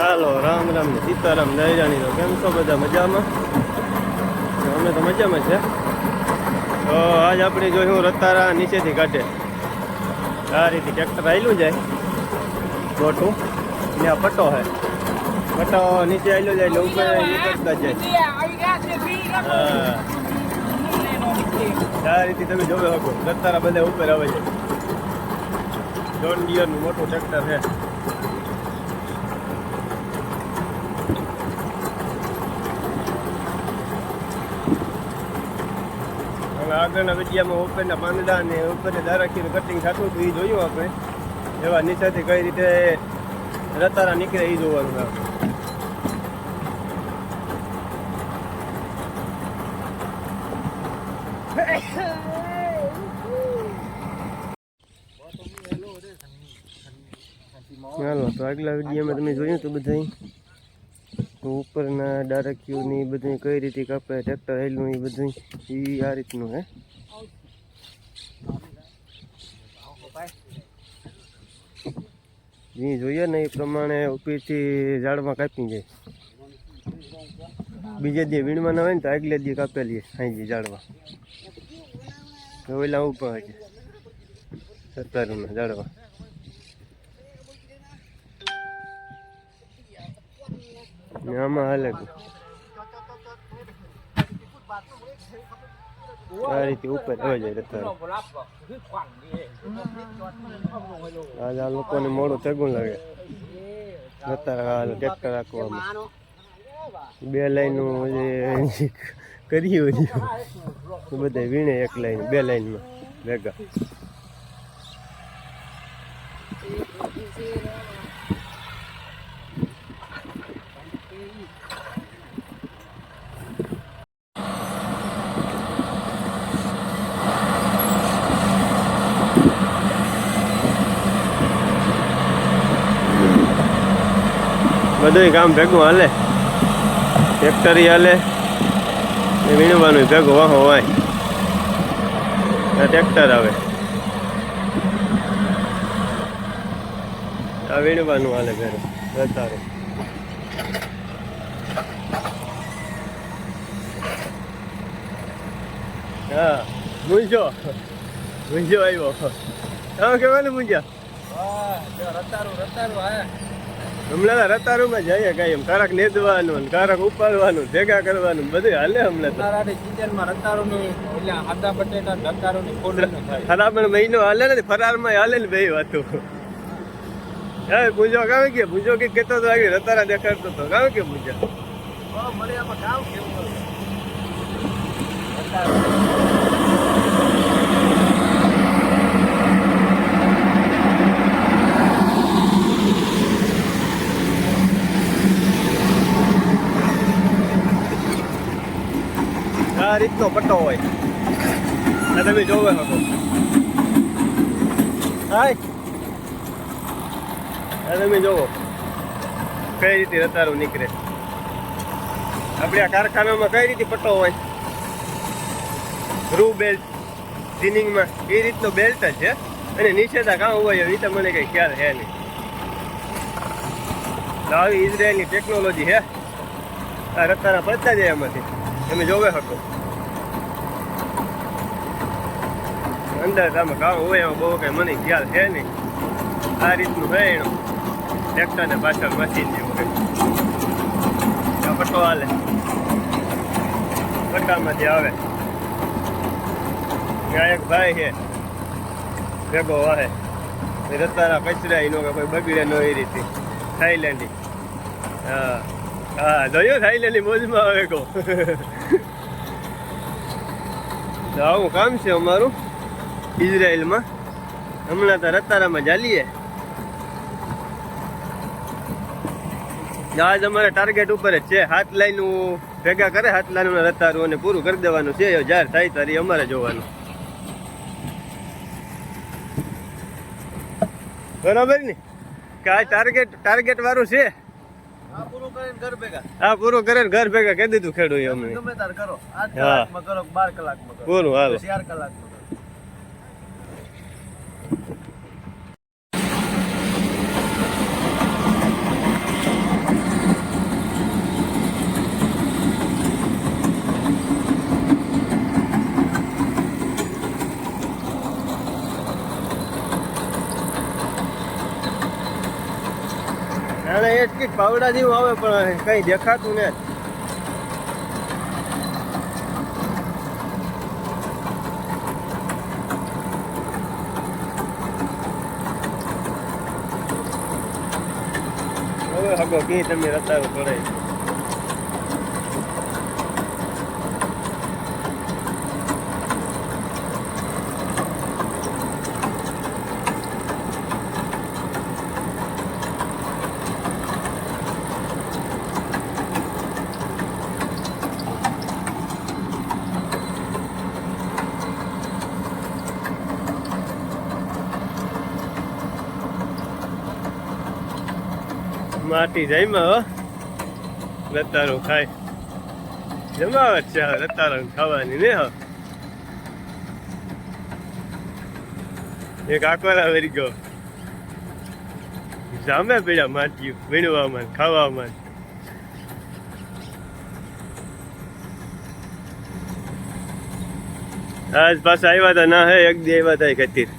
ચાલો રામ રામ ને સીતારામ તો કેમ છો બધા મજામાં? અમે તો મજામાં છે. તો આજ આપણે જોયું રતારા નીચેથી કાઢે. આ રીતે ટ્રેક્ટર આવેલું જાય. મોટું ને આ પટ્ટો હે. પટ્ટો નીચે આવેલો જાય એટલે ઉપર નીકળતા જાય. હા. આ રીતે તમે જોવે શકો રતારા બધા ઉપર આવે છે. જોન ડિયરનું મોટું ટ્રેક્ટર છે. આગળના વિડીયામાં ઉપરના પાંદડા ને ઉપરને દારાખીનું કટિંગ થતું હતું એ જોયું આપણે? એવા નીચેથી કઈ રીતે રતારા નીકળે એ જોવાનું ચાલો તો આગલા વિડીયોમાં તમે જોયું તો બધા તો ઉપરના ડારકીઓની બધું કઈ રીતે કાપે ટ્રેક્ટર હેલું એ બધું, એ આ રીતનું, હે? જે, જોઈએ ને એ પ્રમાણે ઉપરથી ઝાડમાં કાપી જાય બીજા દે વીણમાં ના હોય ને તો આગલે દે કાપેલી ઝાડમાં. તો ઓલા ઉપર છે સરકારના ઝાડવા ને આમાં છે. આ ઉપર હવે જાય રતારો આજ આ લોકોને મોડું ચગું લાગે. રતારા હાલ ટ્રેક્ટર બે લાઈનનું જે કર્યું છે. બધા વીણે એક લાઈન, બે લાઈનમાં ભેગા. બધું કામ ભેગું હાલે. ફેક્ટરી હાલે. એ વીણવાનું ભેગું વાહો વાય. ટ્રેક્ટર આવે. આ વીણવાનું હાલે ભેરો રતારો હા, મૂંઝો. મૂંઝો આવ્યો. હા કહેવાનું મૂંઝ્યા હમણાં રતારુમાં જઈએ કઈ એમ કારક નેદવાનું કારક ઉપાડવાનું ભેગા કરવાનું બધું હાલે હમણાં તો. ખરાબ મહિનો હાલે ને ફરારમાં હાલે ને બે વાતો. હે પૂજો કાવે કે પૂજો કે કેતો તો આવી રતારા દેખાડતો તો. કાવે કે પૂંજા આ રીતનો પટ્ટો હોય. આ તમે જોવે શકો. હાય. તમે જોવો. કઈ રીતે રતારું નીકળે. આપણે આ કારખાનામાં કઈ રીતે પટ્ટો હોય? રૂ બેલ્ટ ઝીનિંગમાં એ રીતનો બેલ્ટ જ છે. અને નીચેતા કામ હોય એ તો મને કઈ ખ્યાલ છે નહીં. આવી ઇઝરાયલની ટેકનોલોજી છે. આ રતારા પડતા જાય એમાંથી. તમે જોવે શકો. અંદર તમે કામ હોય એમાં બહુ કઈ મને ખ્યાલ છે નહીં. આ રીતનું છે એનું ટ્રેક્ટર ને પાછળ મશીન જેવું કંઈક આ પટ્ટો હાલે. પટ્ટામાંથી આવે. ત્યાં એક ભાઈ છે. ભેગો વાહે. રતારા કચરા એનો કે કોઈ બગડે ન એ રીતે. થાઈલેન્ડી. હા. હા, જોયું થાઈલેન્ડની મોજમાં આવે કહો આવું કામ છે અમારું. ઇઝરાયલમાં. હમણાં તો રતારામાં ચાલીએ. આજ અમારા ટાર્ગેટ ઉપર જ છે. હાથ લાઈનું ભેગા કરે હાથ લાઈનું રતારું અને પૂરું કરી દેવાનું છે. જાહેર થાય તારી અમારે જોવાનું. બરાબર ને? કે ટાર્ગેટ ટાર્ગેટ વાળું છે? હા પૂરું કરીને ઘર ભેગા. હા પૂરું કરે ને ઘર ભેગા કહી દીધું ખેડૂત અમને. ગમે તાર કરો. કલાકમાં કરો બાર કલાકમાં કરો. પૂરું હાલો. ચાર કલાકમાં. એ પાવડા જેવું આવે પણ કઈ દેખાતું ને. હવે હગો કી તમે રતારું પડે માટી જઈમાં હો. રતારું ખાય. જમાવટ છે રતારું ખાવાની, ને હો. એક આકોરા વરી ગયો સામે પેલા માટીયું, વીણવામાં, ખાવામાં. આજ પાછા આવ્યા હતા ના હે, એક દી આવ્યા હતા કતીર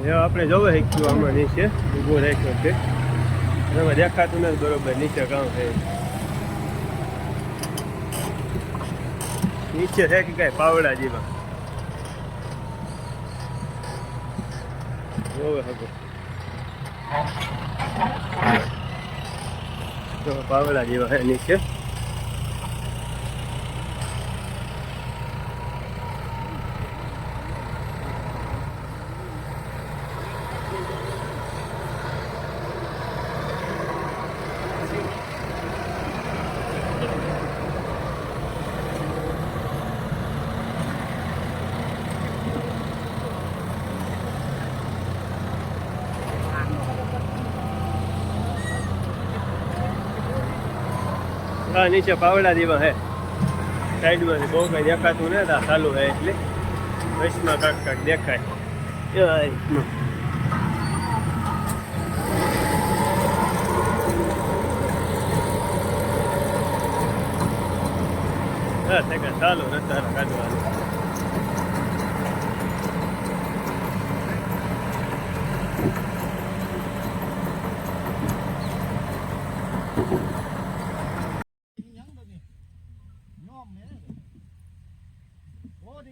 હવે આપણે જોવે શીખ્યું આમાં નીચે ઊભો રાખ્યો છે. એમાં દેખાતું નથી બરોબર, નીચે કામ છે નીચે છે કે કઈ પાવડા જેવા. જોવે તો પાવડા જેવા છે નીચે. હા, નીચે પાવડા જેવા હે સાઈડમાં બહુ કઈ દેખાતું ને આ ચાલુ હે એટલે વચમાં કાંક કાંક દેખાય. હા, તે ચાલુ નથી કાઢવાનું.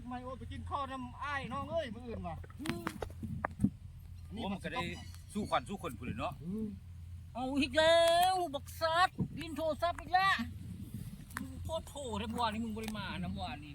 โอ้เด็กใหม่โอ้ไปกินข้าวน้ำอ้ายน้องเอ้ยมืออื่นว่ะโอ้มันก็ได้สู้ขวัญสู้คนผู้เลยเนาะเอาอีกแล้วบักซัดกินโทรศัพท์อีกแล้วโคตรโถได้บัวนี่มึงบริมานะบัวนี่